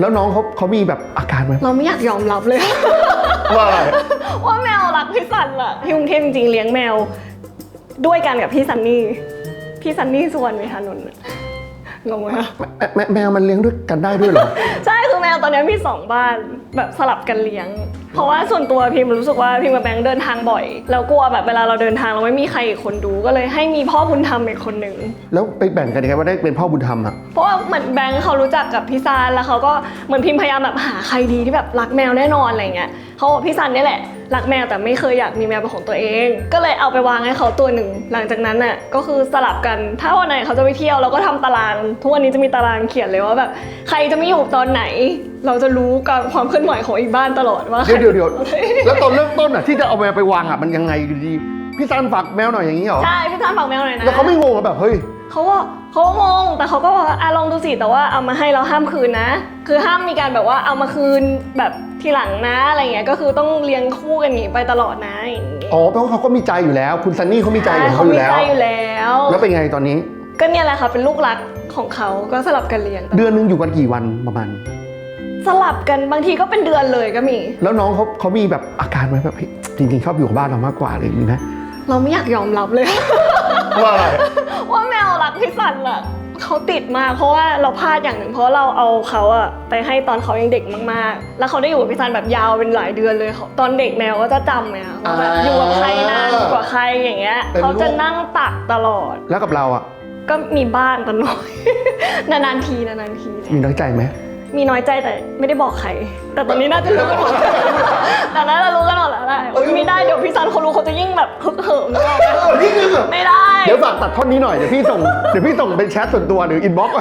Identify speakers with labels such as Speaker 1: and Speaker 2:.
Speaker 1: แล้วน้องเขาเขามีแบบอาการไหม
Speaker 2: เราไม่อยากยอมรับเลย
Speaker 1: ว่าอะไร
Speaker 2: ว่าแมวรักพี่สันอะที่กรุงเทพจริงๆเลี้ยงแมว ด้วยกันกับพี่ซันนี่ พี่ซันนี่สุวรรณเมธานนท์อะงงไหมคะ
Speaker 1: แมแมวมันเลี้ยงด้วยกันได้ด้วยเหรอ
Speaker 2: ใช่คือแมวตอนนี้มีสองบ้านแบบสลับกันเลี้ยง เพราะว่าส่วนตัวพิมรู้สึกว่าพิมกับแบงค์เดินทางบ่อย แล้วกลัวแบบเวลาเราเดินทางเราไม่มีใครอีกคนดูก็เลยให้มีพ่อบุญธรรมอีกคนหนึ่ง
Speaker 1: แล้วไปแบ่งกันยังไงว่าได้เป็นพ่อบุญธรรมอะ
Speaker 2: เพราะว่าเหมือนแบงค์เขารู้จักกับพี่ซานแล้วเขาก็เหมือนพิมพยายามแบบหาใครดีที่แบบรักแมวแน่นอนอะไรเงี้ยเขาบอกพี่ซันเนี่ยแหละรักแมวแต่ไม่เคยอยากมีแมวเป็นของตัวเอง ก็เลยเอาไปวางให้เขาตัวหนึ่ง หลังจากนั้นน่ะก็คือสลับกัน ถ้าวันไหนเขาจะไปเที่ยวเราก็ทำตาราง ทุกวันนี้จะมีตารางเขียนเลยว่าแบบใครจะไม่อยู่ตอนไหนเราจะรู้การความเคลื่อนไหวของอีกบ้านตลอดว่า
Speaker 1: เดี๋ยวเดี๋ยวเดี๋ยวแล้วตอนเริ่มต้นอะที่จะเอาแมวไปวางอะมันยังไงอยู่ดีพี่ซันฝากแมวหน่อยอย่างนี้เหรอ
Speaker 2: ใช่พี่ซันฝากแมวหน่อยนะ
Speaker 1: แล้วเขาไม่งงเหรอแบบเฮ้ย
Speaker 2: เขาก็เขาก็งงแต่เขาก็บอกว่าอะลองดูสิแต่ว่าเอามาให้เราห้ามคืนนะ คือห้ามมีการแบบว่าเอามาคืนแบบทีหลังนะอะไรเงี้ยก็คือต้องเลี้ยงคู่กันอย่างนี้ไปตลอดนะอย่างงี้
Speaker 1: อ๋อแปลว่าเขาก็มีใจอยู่แล้ว คุณซันนี่เขามีใจของ
Speaker 2: ใช่
Speaker 1: เขาอยู่แล้ว
Speaker 2: มีใจอยู่แล้ว
Speaker 1: แล้วเป็นไงตอนนี้
Speaker 2: ก็เนี่ยแหละค่ะเป็นลูกรักของเขาก็สลับกันเลี้ยง
Speaker 1: เดือนหนึงอยู่กันกี่วันประมาณ
Speaker 2: สลับกันบางทีก็เป็นเดือนเลยก็มี
Speaker 1: แล้วน้องเขาเขามีแบบอาการไหมแบบเฮ้ยจริงๆชอบอยู่กับบ้านเรามากกว่าอะไรอย่างนี้นะ
Speaker 2: เราไม่อยากยอมรับเลย
Speaker 1: ว่าอะไร
Speaker 2: ว่าแมวรักพี่สันอะเขาติดมากเพราะว่าเราพลาดอย่างหนึ่งเพราะเราเอาเขาอะไปให้ตอนเขายังเด็กมากๆ แล้วเขาได้อยู่กับพี่สันแบบยาวเป็นหลายเดือนเลยเขาตอนเด็กแมวก็จะจำไงคะว่าแบบอยู่กับใครนานกว่าใครอย่างเงี้ยเขาจะนั่งตักตลอด
Speaker 1: แล้วกับเราอะ
Speaker 2: ก็มีบ้างตลอด นานๆทีนานๆที
Speaker 1: มีน้อยใจไหม
Speaker 2: มีน้อยใจแต่ไม่ได้บอกใคร แต่ตอนนี้น่าจะรู้กันหมดแต่น่าจะรู้กันหมดแล้วแหละไม่ได้เดี๋ยวพี่ซันเขารู้เขาจะยิ่งแบบฮึกเหิมนึกออกไหม
Speaker 1: เออนี่คือแบบ
Speaker 2: ไม่ได้
Speaker 1: เดี๋ยวฝากตัดท่อนนี้หน่อย เดี๋ยวพี่ส่ง เดี๋ยวพี่ส่งเป็นแชทส่วนตัวหรืออินบ็อกซ์ไป